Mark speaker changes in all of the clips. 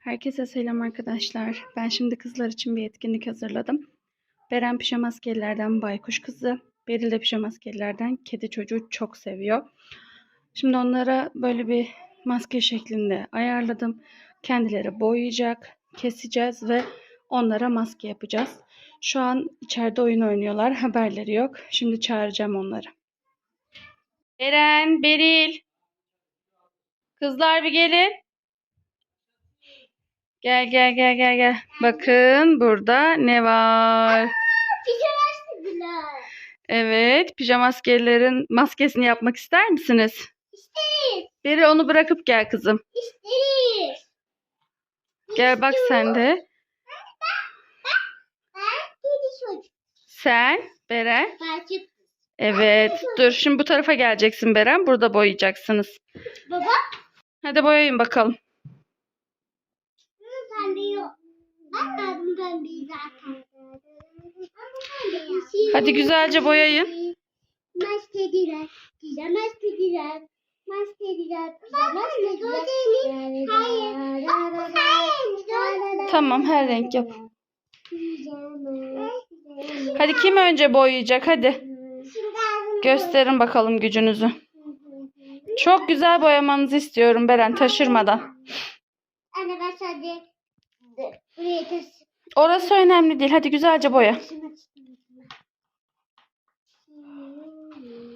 Speaker 1: Herkese selam arkadaşlar. Ben şimdi kızlar için bir etkinlik hazırladım. Beren pijamaskelilerden baykuş kızı, Beril de pijamaskelilerden kedi çocuğu çok seviyor. Şimdi onlara böyle bir maske şeklinde ayarladım. Kendileri boyayacak, keseceğiz ve onlara maske yapacağız. Şu an içeride oyun oynuyorlar, haberleri yok. Şimdi çağıracağım onları. Beren, Beril. Kızlar bir gelin. Gel gel gel gel gel. Bakın burada ne var? Evet, pijama maskelerin maskesini yapmak ister misiniz?
Speaker 2: İsteriz.
Speaker 1: Beri onu bırakıp gel kızım.
Speaker 2: İsteriz.
Speaker 1: Gel bak sen de. Sen, Beren. Evet. Dur şimdi bu tarafa geleceksin Beren. Burada boyayacaksınız.
Speaker 2: Baba.
Speaker 1: Hadi boyayın bakalım.
Speaker 2: Bunun pembe yok. Ben verdim pembeyi zaten. Ama pembe ya.
Speaker 1: Hadi güzelce boyayın.
Speaker 2: Maskediler. Pijamaskediler. Maskediler. Pijamaskediler. Hayır. Hayır.
Speaker 1: Tamam her renk yap. Hadi kim önce boyayacak hadi. Gösterin bakalım gücünüzü. Çok güzel boyamanızı istiyorum Beren taşırmadan.
Speaker 2: Anne ben sadece.
Speaker 1: Orası önemli değil. Hadi güzelce boya.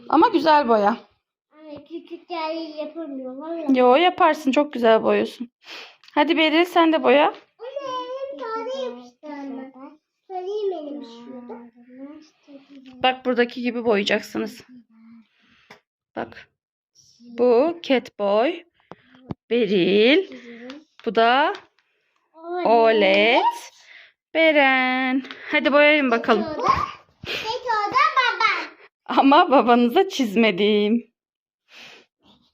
Speaker 1: Ama güzel boya.
Speaker 2: Anne küçük yerleri yapamıyorlar ya.
Speaker 1: Yo yaparsın. Çok güzel boyuyorsun. Hadi Beril sen de boya. Bak buradaki gibi boyayacaksınız. Bak. Bu Catboy. Beril. Bu da Olet. Beren. Hadi boyayın bakalım.
Speaker 2: Peki o da baba.
Speaker 1: Ama babanıza çizmedim.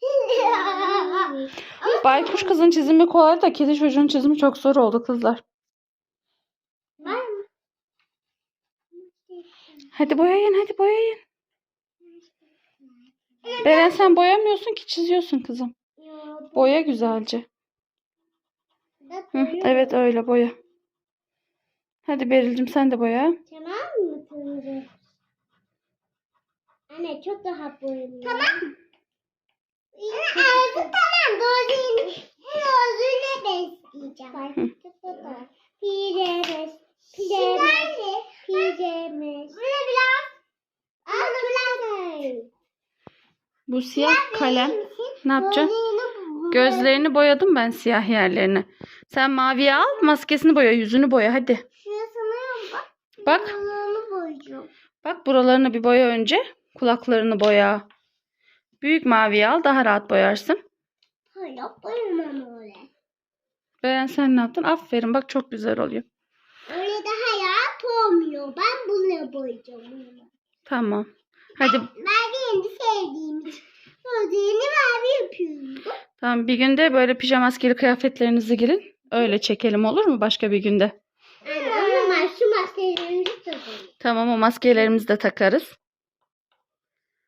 Speaker 1: Baykuş kızın çizimi kolay da kedi çocuğun çizimi çok zor oldu kızlar. Hadi boyayın hadi boyayın. Beren sen boyamıyorsun ki çiziyorsun kızım. Boya güzelce. Hı, evet öyle boya. Hadi Beril'cim sen de boya.
Speaker 2: Tamam mı kırmızı? Anne çok daha boyunlu. Tamam. Anne ağzı tamam. Doğru Doğru besleyeceğim. Piremes. Piremes. Piremes. Bunu biraz. Bunu biraz.
Speaker 1: Bu siyah kalem. Ne yapacaksın? Gözlerini boyadım ben siyah yerlerini. Sen maviye al maskesini boya yüzünü boya hadi.
Speaker 2: Şurasını bak.
Speaker 1: Bak
Speaker 2: Kulağını boyayacağım.
Speaker 1: bak buralarını bir boya önce. Kulaklarını boya. Büyük maviye al daha rahat boyarsın.
Speaker 2: Hayır boyamam öyle.
Speaker 1: Beren sen ne yaptın? Aferin bak çok güzel oluyor.
Speaker 2: Öyle daha rahat olmuyor. Ben bunu boyayacağım.
Speaker 1: Tamam. Hadi
Speaker 2: Mavi en sevdiğim için. Gözlerini mavi yapıyorum.
Speaker 1: tamam bir günde böyle pijama maskeli kıyafetlerinizi girin. Öyle çekelim olur mu başka bir günde?
Speaker 2: Anne ama şu maskelerimizi takalım.
Speaker 1: Tamam o maskelerimizi de takarız.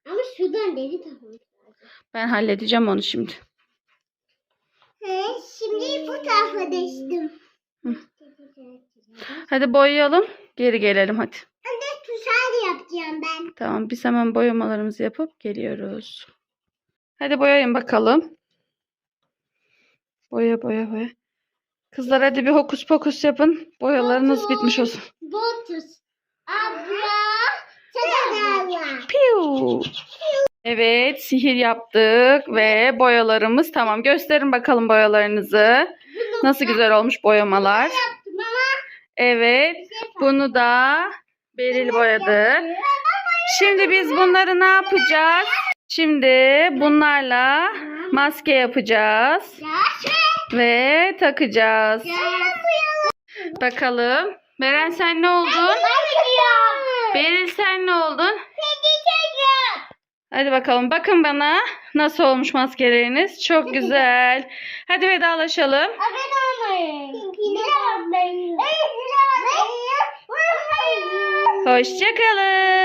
Speaker 2: Ama şuradan deri takalım.
Speaker 1: Ben halledeceğim onu şimdi.
Speaker 2: He, şimdi bu tarafa geçtim.
Speaker 1: Hı. Hadi boyayalım. Geri gelelim hadi.
Speaker 2: Anne tuşar yapacağım ben.
Speaker 1: Tamam biz hemen boyamalarımızı yapıp geliyoruz. Hadi boyayın bakalım. Boya boya boya. Kızlar hadi bir hokus pokus yapın. Boyalarınız bitmiş olsun.
Speaker 2: Botus. Abla. Sen
Speaker 1: Piu. Evet sihir yaptık ve boyalarımız tamam. Gösterin bakalım boyalarınızı. Nasıl güzel olmuş boyamalar.
Speaker 2: ama
Speaker 1: Evet bunu da Beril boyadı. Şimdi biz bunları ne yapacağız? Şimdi bunlarla maske yapacağız ve takacağız. Bakalım. Beren sen ne oldun? Beril sen ne oldun? Hadi bakalım bakın bana nasıl olmuş maskeleriniz. Çok güzel. Hadi vedalaşalım. Hoşçakalın.